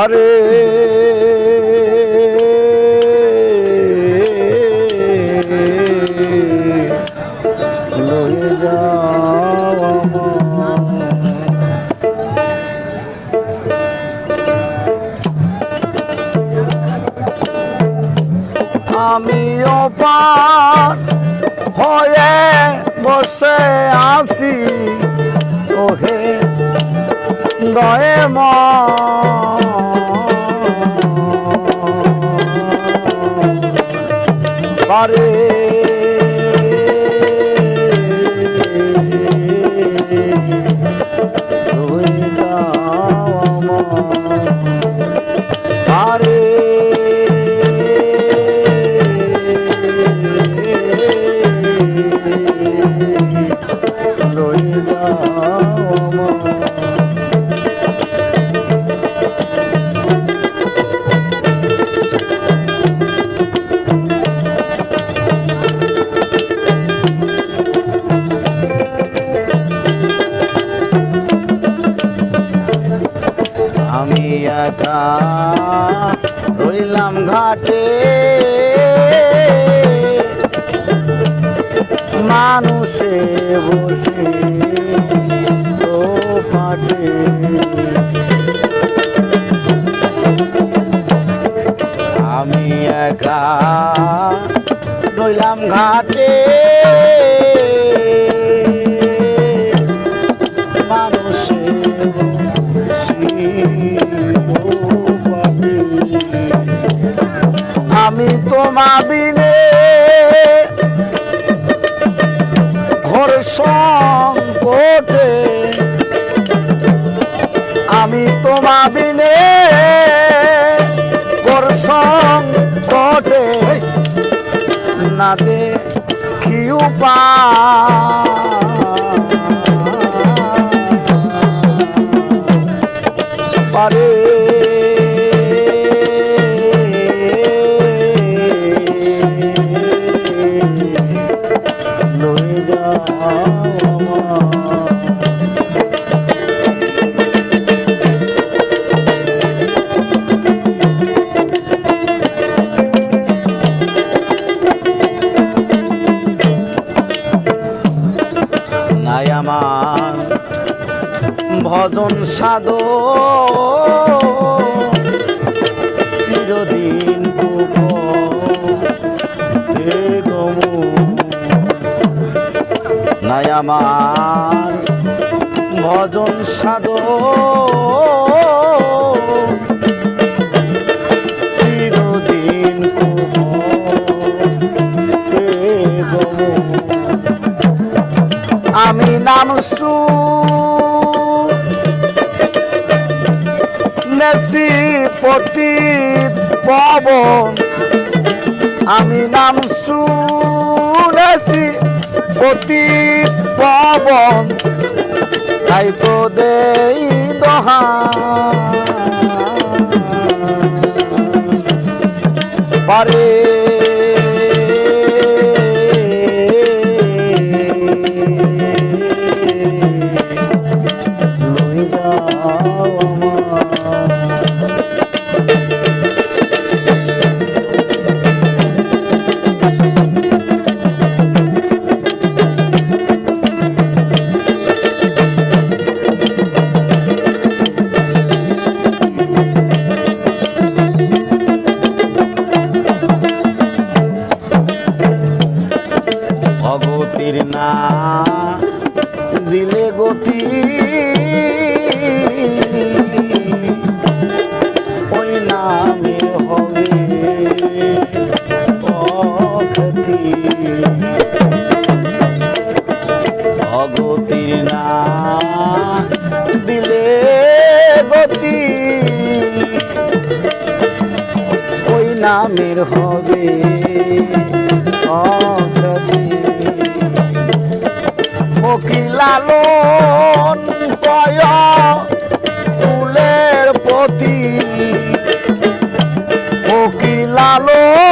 আরে লয়ে যাও আমায়। আমিও পার হয়ে বসে আসি রইলাম ঘাটে। মানুষে বসে তো পাটে আমি একা রইলাম ঘাটে। আমি তোমা বিনে ঘর সংকটে আমি তোমা বিনে ঘর সংকটে। না দে কি পারে ভজন সাধ। চিরদিন নাই আমার ভজন সাধ। চিরদিন আমি নাম সু পতিত পবন আমি নাম শুনেছি পতিত পবন তাই তো দেই দহা। পারে নামের হবে ফকিলালন ফুলের প্রতি ফকিলালন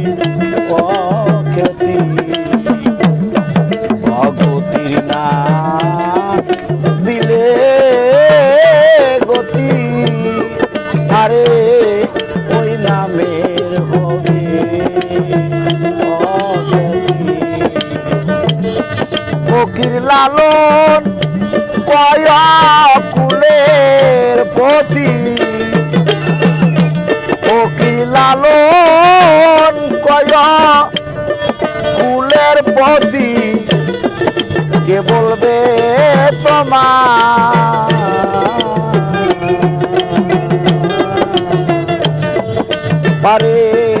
জয় কুলের পতি কে বলবে তোমার পারে